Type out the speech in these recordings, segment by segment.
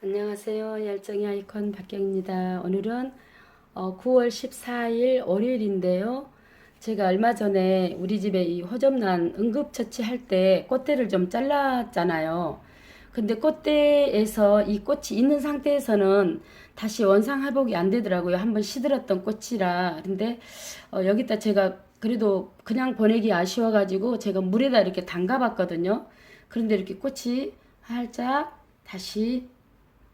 안녕하세요. 열정의 아이콘 박경입니다. 오늘은 어, 9월 14일 월요일인데요. 제가 얼마 전에 우리 집에 이 호접란 응급처치할 때 꽃대를 좀 잘랐잖아요. 근데 꽃대에서 이 꽃이 있는 상태에서는 다시 원상 회복이 안 되더라고요. 한번 시들었던 꽃이라. 근데 어, 여기다 제가 그래도 그냥 보내기 아쉬워가지고 제가 물에다 이렇게 담가봤거든요. 그런데 이렇게 꽃이 살짝 다시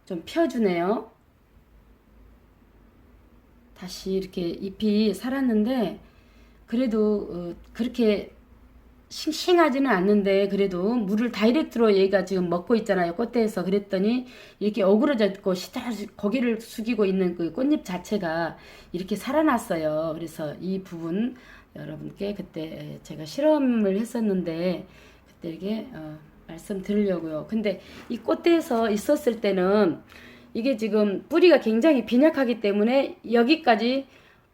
좀 펴주네요. 다시 이렇게 잎이 살았는데 그래도 어, 그렇게 싱싱하지는 않는데 그래도 물을 다이렉트로 얘가 지금 먹고 있잖아요 꽃대에서 그랬더니 이렇게 어그러져 있고 시다 고개를 숙이고 있는 그 꽃잎 자체가 이렇게 살아났어요 그래서 이 부분 여러분께 그때 제가 실험을 했었는데 그때 이게 어, 말씀드리려고요 근데 이 꽃대에서 있었을 때는 이게 지금 뿌리가 굉장히 빈약하기 때문에 여기까지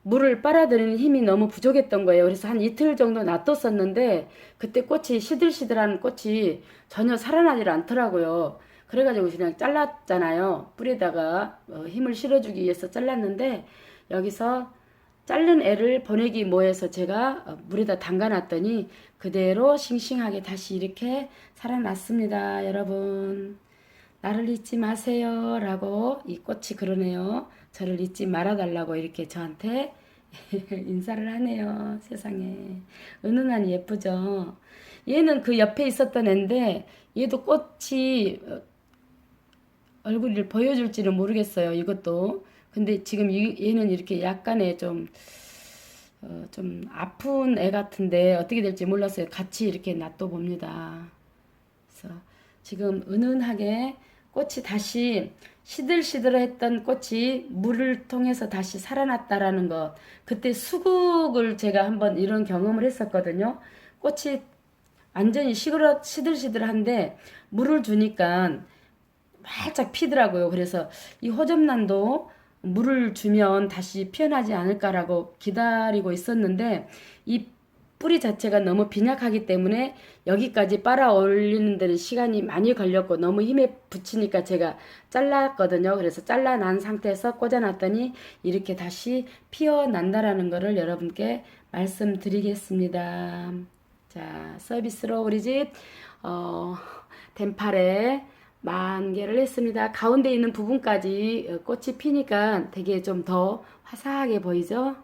물을 빨아들이는 힘이 너무 부족했던 거예요. 그래서 한 이틀 정도 놔뒀었는데 그때 꽃이 시들시들한 꽃이 전혀 살아나질 않더라고요. 그래가지고 그냥 잘랐잖아요. 뿌리에다가 어, 힘을 실어주기 위해서 잘랐는데 여기서 자른 애를 보내기 뭐해서 제가 어, 물에다 담가 놨더니 그대로 싱싱하게 다시 이렇게 살아났습니다. 여러분. 나를 잊지 마세요. 라고 이 꽃이 그러네요. 저를 잊지 말아달라고 이렇게 저한테 인사를 하네요. 세상에. 은은하니 예쁘죠? 얘는 그 옆에 있었던 애인데, 얘도 꽃이 어, 얼굴을 보여줄지는 모르겠어요. 이것도. 근데 지금 이- 얘는 이렇게 약간의 좀, 어, 좀 아픈 애 같은데 어떻게 될지 몰랐어요. 같이 이렇게 놔둬 봅니다. 그래서 지금 은은하게 꽃이 다시 시들시들했던 꽃이 물을 통해서 다시 살아났다라는 것. 그때 수국을 제가 한번 이런 경험을 했었거든요. 꽃이 완전히 시그러, 시들시들한데 물을 주니까 활짝 피더라고요. 그래서 이 호접란도 물을 주면 다시 피어나지 않을까라고 기다리고 있었는데 이 뿌리 자체가 너무 빈약하기 때문에 여기까지 빨아 올리는 데는 시간이 많이 걸렸고 너무 힘에 붙이니까 제가 잘랐거든요. 그래서 잘라난 상태에서 꽂아놨더니 이렇게 다시 피어난다라는 거를 여러분께 말씀드리겠습니다. 자, 서비스로 우리 집, 어, 덴팔에 만 개를 했습니다. 가운데 있는 부분까지 어, 꽃이 피니까 되게 좀 더 화사하게 보이죠?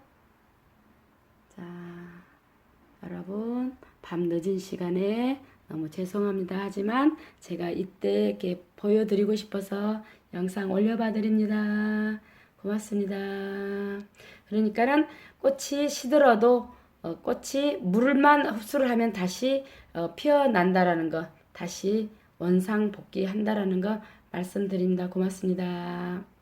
자, 여러분, 밤 늦은 시간에 너무 죄송합니다. 하지만 제가 이때 이렇게 보여드리고 싶어서 영상 올려봐 드립니다. 고맙습니다. 그러니까는 꽃이 시들어도 어, 꽃이 물만 흡수를 하면 다시 어, 피어난다라는 거, 다시 원상 복귀한다라는 거 말씀드립니다. 고맙습니다.